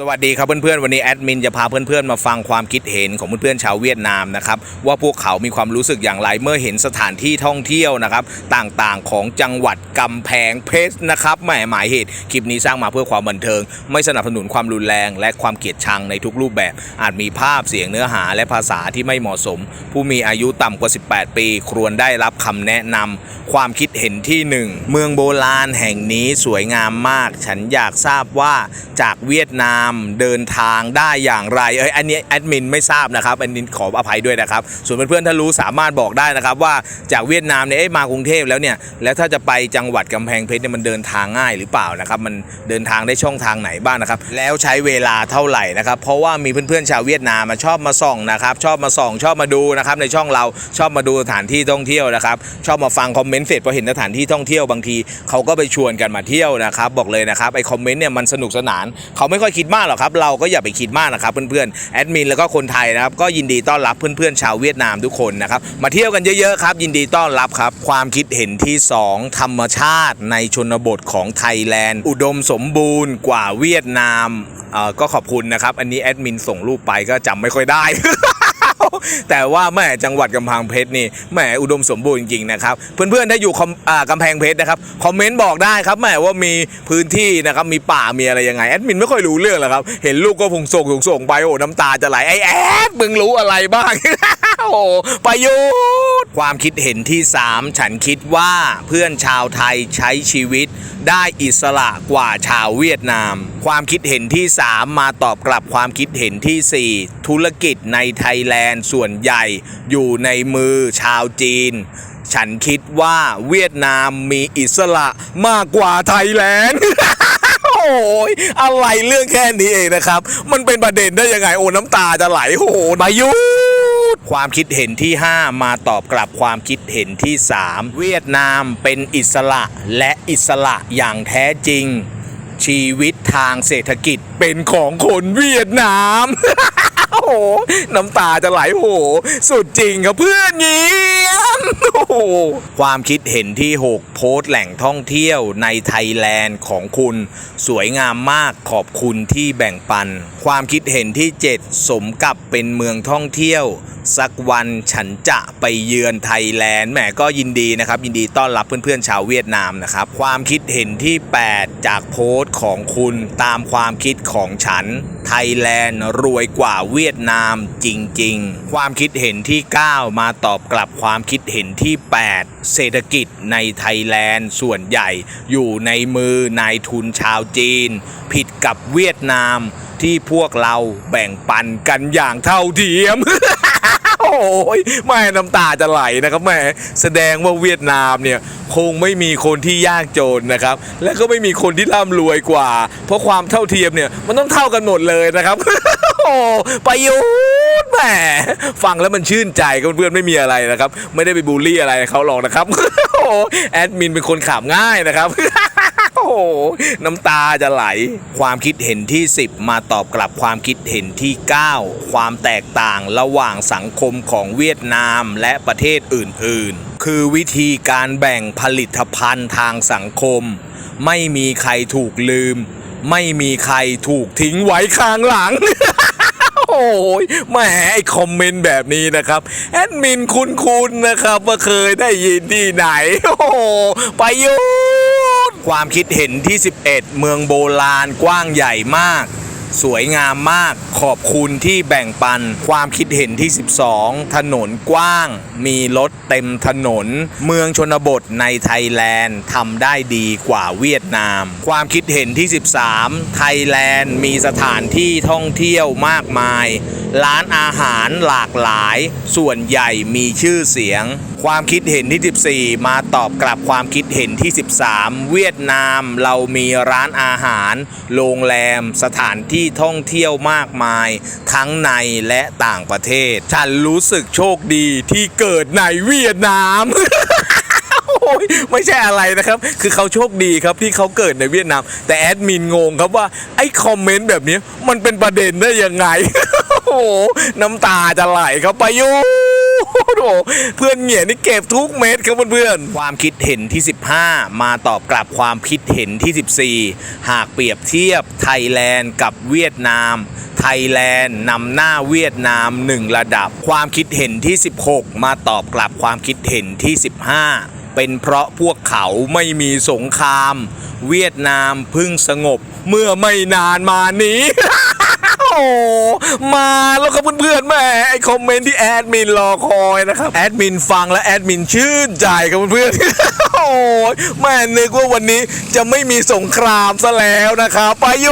สวัสดีครับเพื่อนๆ วันนี้แอดมินจะพาเพื่อนๆ มาฟังความคิดเห็นของเพื่อนๆ ชาวเวียดนามนะครับว่าพวกเขามีความรู้สึกอย่างไรเมื่อเห็นสถานที่ท่องเที่ยวนะครับต่างๆของจังหวัดกำแพงเพชรนะครับหมายหมายเหตุคลิปนี้สร้างมาเพื่อความบันเทิง ไม่สนับสนุนความรุนแรงและความเกลียดชังในทุกรูปแบบ อาจมีภาพเสียงเนื้อหาและภาษาที่ไม่เหมาะสม ผู้มีอายุต่ำกว่า 18 ปี ควรได้รับคำแนะนำความคิดเห็นที่หนึ่งเมืองโบราณแห่งนี้สวยงามมาก ฉันอยากทราบว่าจากเวียดนามเดินทางได้อย่างไรเอ้ยอันนี้แอดมินไม่ทราบนะครับอันนี้ขออภัยด้วยนะครับ ส่วนเพื่อนๆถ้ารู้สามารถบอกได้นะครับว่าจากเวียดนามเนี่ยเอ้ยมากรุงเทพแล้วเนี่ยแล้วถ้าจะไปจังหวัดกำแพงเพชรเนี่ยมันเดินทางง่ายหรือเปล่านะครับมันเดินทางได้ช่องทางไหนบ้างนะครับแล้วใช้เวลาเท่าไหร่นะครับเพราะว่ามีเพื่อนๆชาวเวียดนามมาชอบมาส่องนะครับชอบมาส่องชอบมาดูนะครับในช่องเราชอบมาดูสถานที่ท่องเที่ยวนะครับชอบมาฟังคอมเมนต์เสร็จพอเห็นสถานที่ท่องเที่ยวบางทีเขาก็ไปชวนกันมาเที่ยวนะครับบอกเลยนะครับไอคอมเมนต์เนี่ยมันสนุกสนานเขาไม่ค่อยคิดมากากหรอกครับ เราก็อย่าไปคิดมากนะครับเพื่อนๆแอดมินแล้วก็คนไทยนะครับก็ยินดีต้อนรับเพื่อนๆชาวเวียดนามทุกคนนะครับมาเที่ยวกันเยอะๆครับยินดีต้อนรับครับ ความคิดเห็นที่สองธรรมชาติในชนบทของไทยแลนด์ อุดมสมบูรณ์กว่าเวียดนามเอ่อก็ขอบคุณนะครับ อันนี้แอดมินส่งรูปไปก็จำไม่ค่อยได้ แต่ว่าแม่จังหวัดกำแพงเพชรนี่แหมอุดมสมบูรณ์จริงๆนะครับ เพื่อนๆถ้าอยู่กำแพงเพชรนะครับคอมเมนต์บอกได้ครับแหมว่ามีพื้นที่นะครับมีป่ามีอะไรยังไงแอดมินไม่ค่อยรู้เรื่องหรอกครับเห็นลูกก็พงส่งส่งไปโอ้น้ำตาจะไหลไอแอดมึงรู้อะไรบ้างโอ้ประยุ ความคิดเห็นที่ 3 ฉันคิดว่าเพื่อนชาวไทยใช้ชีวิตได้อิสระกว่าชาวเวียดนาม ความคิดเห็นที่ 3 มาตอบกลับความคิดเห็นทีสี่ 4 ธุรกิจในไทยแลนด์ส่วนใหญ่อยู่ในมือชาวจีน ฉันคิดว่าเวียดนามมีอิสระมากกว่าไทยแลนด์โอ้ยอะไรเรื่องแค่นี้เองนะครับ มันเป็นประเด็นได้ยังไงโอ้น้ำตาจะไหลโอ้โหประยุ ความคิดเห็นที่ 5 มาตอบกลับความคิดเห็นที่ 3 เวียดนามเป็นอิสระและอิสระอย่างแท้จริง ชีวิตทางเศรษฐกิจเป็นของคนเวียดนาม โอ้โห น้ำตาจะไหลโห สุดจริงครับเพื่อนนี้ ความคิดเห็นที่ 6 โพสต์แหล่งท่องเที่ยวในไทยแลนด์ของคุณ สวยงามมากขอบคุณที่แบ่งปัน ความคิดเห็นที่ 7 สมกับเป็นเมืองท่องเที่ยว สักวันฉันจะไปเยือนไทยแลนด์แหมก็ยินดีนะครับ ยินดีต้อนรับเพื่อนๆชาวเวียดนามนะครับ ความคิดเห็นที่ 8 จากโพสต์ของคุณตามความคิดของฉันไทยแลนด์รวยกว่าเวียดนามจริง ๆ ความคิดเห็นที่ 9 มาตอบกลับความคิด เห็นที่ 8 เศรษฐกิจในไทยแลนด์ส่วนใหญ่อยู่ในมือนายทุนชาวจีน ผิดกับเวียดนามที่พวกเราแบ่งปันกันอย่างเท่าเทียม โอ้ยแม่น้ำตาจะไหลนะครับแม่แสดงว่าเวียดนามเนี่ยคงไม่มีคนที่ยากจนนะครับ และก็ไม่มีคนที่ร่ำรวยกว่า เพราะความเท่าเทียมเนี่ยมันต้องเท่ากันหมดเลยนะครับ โอ้ประยุทธ์ แหมฟังแล้วมันชื่นใจก็เพื่อนๆไม่มีอะไรนะครับ ไม่ได้ไปบูลลี่อะไรเขาหรอกนะครับโอ้แอดมินเป็นคนขำง่ายนะครับโอ้โหน้ำตาจะไหล ความคิดเห็นที่ 10 มาตอบกลับความคิดเห็นที่ 9 ความแตกต่างระหว่างสังคมของเวียดนามและประเทศอื่นๆ คือวิธีการแบ่งผลิตภัณฑ์ทางสังคม ไม่มีใครถูกลืม ไม่มีใครถูกทิ้งไว้ข้างหลัง โอ้ยแหมไอคอมเมนต์แบบนี้นะครับ แอดมินคุ้นๆนะครับว่าเคยได้ยินที่ไหน โอ้โหประยุทธ์ความคิดเห็นที่ 11 เมืองโบราณกว้างใหญ่มาก สวยงามมากขอบคุณที่แบ่งปันความคิดเห็นที่ 12 ถนนกว้าง มีรถเต็มถนน เมืองชนบทในไทยแลนด์ทำได้ดีกว่าเวียดนาม ความคิดเห็นที่ 13 ไทยแลนด์มีสถานที่ท่องเที่ยวมากมาย ร้านอาหารหลากหลาย ส่วนใหญ่มีชื่อเสียง ความคิดเห็นที่ 14 มาตอบกลับความคิดเห็นที่ 13 เวียดนามเรามีร้านอาหาร โรงแรม สถานที่ท่องเที่ยวมากมาย ทั้งในและต่างประเทศ ฉันรู้สึกโชคดีที่เกิดในเวียดนามโอ้ยไม่ใช่อะไรนะครับ คือเขาโชคดีครับที่เขาเกิดในเวียดนาม แต่แอดมินงงครับว่าไอ้คอมเมนต์แบบนี้มันเป็นประเด็นได้ยังไง โอ้โหน้ำตาจะไหลครับไปยุทธ์ โหเพื่อนเหงียนี่เก็บทุกเม็ดครับเพื่อนๆความคิดเห็นที่ 15 มาตอบกลับความคิดเห็นที่ 14 หากเปรียบเทียบไทยแลนด์กับเวียดนาม ไทยแลนด์นำหน้าเวียดนาม 1 ระดับ ความคิดเห็นที่ 16 มาตอบกลับความคิดเห็นที่ 15 เป็นเพราะพวกเขาไม่มีสงคราม เวียดนามเพึ่งสงบเมื่อไม่นานมานี้ อ้มาแล้วครับเพื่อนๆแม่ไอคอมเมนต์ที่แอดมินรอคอยนะครับแอดมินฟังและแอดมินชื่นใจครับเพื่อนๆโอ้ยแม่นึกว่าวันนี้จะไม่มีสงครามซะแล้วนะครับไปโย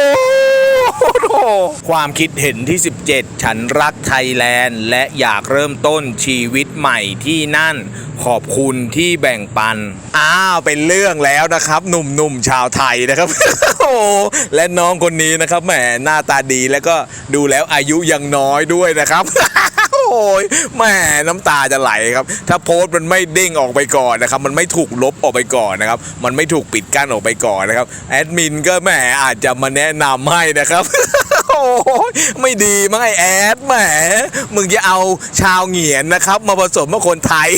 ความคิดเห็นที่ 17 ฉันรักไทยแลนด์ และอยากเริ่มต้นชีวิตใหม่ที่นั่น ขอบคุณที่แบ่งปัน อ้าวเป็นเรื่องแล้วนะครับ หนุ่มๆชาวไทยนะครับ โอ้และน้องคนนี้นะครับแหมหน้าตาดีแล้วก็ดูแล้วอายุยังน้อยด้วยนะครับ ยแหม่น้ำตาจะไหลครับ ถ้าโพสต์มันไม่เด้งออกไปก่อนนะครับ มันไม่ถูกลบออกไปก่อนนะครับ มันไม่ถูกปิดกั้นออกไปก่อนนะครับ แอดมินก็แหมอาจจะมาแนะนำให้นะครับโอ้ยไม่ดีมั้งไอแอดแหม มึงจะเอาชาวเหงียนนะครับ มาผสมกับคนไทย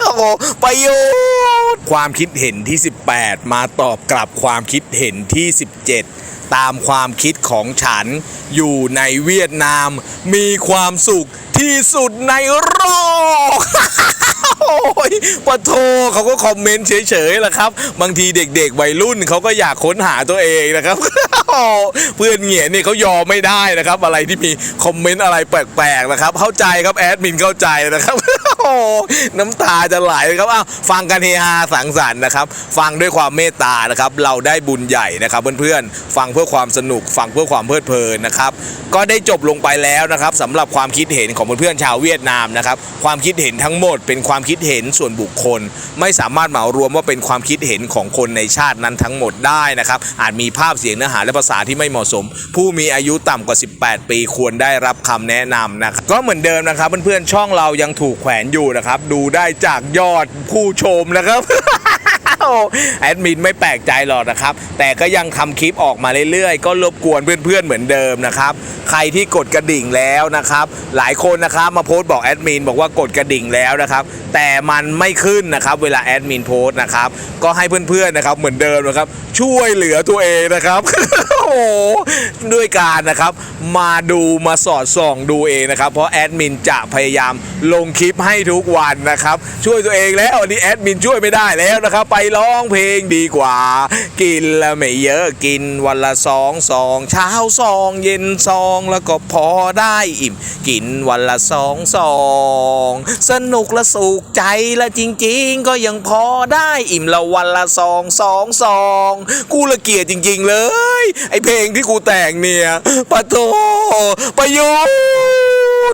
โอ้โหประโยชน์ ความคิดเห็นที่ 18 มาตอบกลับความคิดเห็นที่ 17 ตามความคิดของฉัน อยู่ในเวียดนาม มีความสุขที่สุดในโลกโอ้ยปะโทเขาก็คอมเมนต์เฉยๆแหละครับ บางทีเด็กๆ วัยรุ่นเขาก็อยากค้นหาตัวเองนะครับ เพื่อนเหงียนี่เขายอมไม่ได้นะครับ อะไรที่มีคอมเมนต์อะไรแปลกๆนะครับ เข้าใจครับแอดมินเข้าใจนะครับ โอ้น้ำตาจะไหลครับอ้าวฟังกันเฮฮาสังสรรค์นะครับ ฟังด้วยความเมตตานะครับ เราได้บุญใหญ่นะครับเพื่อนๆ ฟังเพื่อความสนุก ฟังเพื่อความเพลิดเพลินนะครับ ก็ได้จบลงไปแล้วนะครับสำหรับความคิดเห็นของเพื่อนๆชาวเวียดนามนะครับ ความคิดเห็นทั้งหมดเป็นความคิดเห็นส่วนบุคคล ไม่สามารถเหมารวมว่าเป็นความคิดเห็นของคนในชาตินั้นทั้งหมดได้นะครับ อาจมีภาพเสียงเนื้อหาและภาษาที่ไม่เหมาะสม ผู้มีอายุต่ำกว่า 18 ปีควรได้รับคำแนะนำนะครับก็เหมือนเดิมนะครับเพื่อนๆช่องเรายังถูกแขวนอยู่นะครับ ดูได้จากยอดผู้ชมนะครับ แอดมินไม่แปลกใจหรอกนะครับ แต่ก็ยังทำคลิปออกมาเรื่อยๆ ก็รบกวนเพื่อนๆเหมือนเดิมนะครับ ใครที่กดกระดิ่งแล้วนะครับ หลายคนนะครับมาโพสต์บอกแอดมินบอกว่ากดกระดิ่งแล้วนะครับ แต่มันไม่ขึ้นนะครับ เวลาแอดมินโพสต์นะครับ ก็ให้เพื่อนๆนะครับเหมือนเดิมนะครับ ช่วยเหลือตัวเองนะครับโอ้โหด้วยการนะครับ มาดูมาสอดส่องดูเองนะครับ เพราะแอดมินจะพยายามลงคลิปให้ทุกวันนะครับ ช่วยตัวเองแล้วอันนี้แอดมินช่วยไม่ได้แล้วนะครับ ไปรร้องเพลงดีกว่า กินละไม่เยอะกินวันละสองซองเช้าซองเย็นซองแล้วก็พอได้อิ่ม กินวันละสองซองสนุกและสุขใจและจริง ๆ ก็ยังพอได้อิ่มละวันละสองสองซองกูละเกียดจริง ๆ เลย ไอเพลงที่กูแต่งเนี่ยปะโทประโยชน์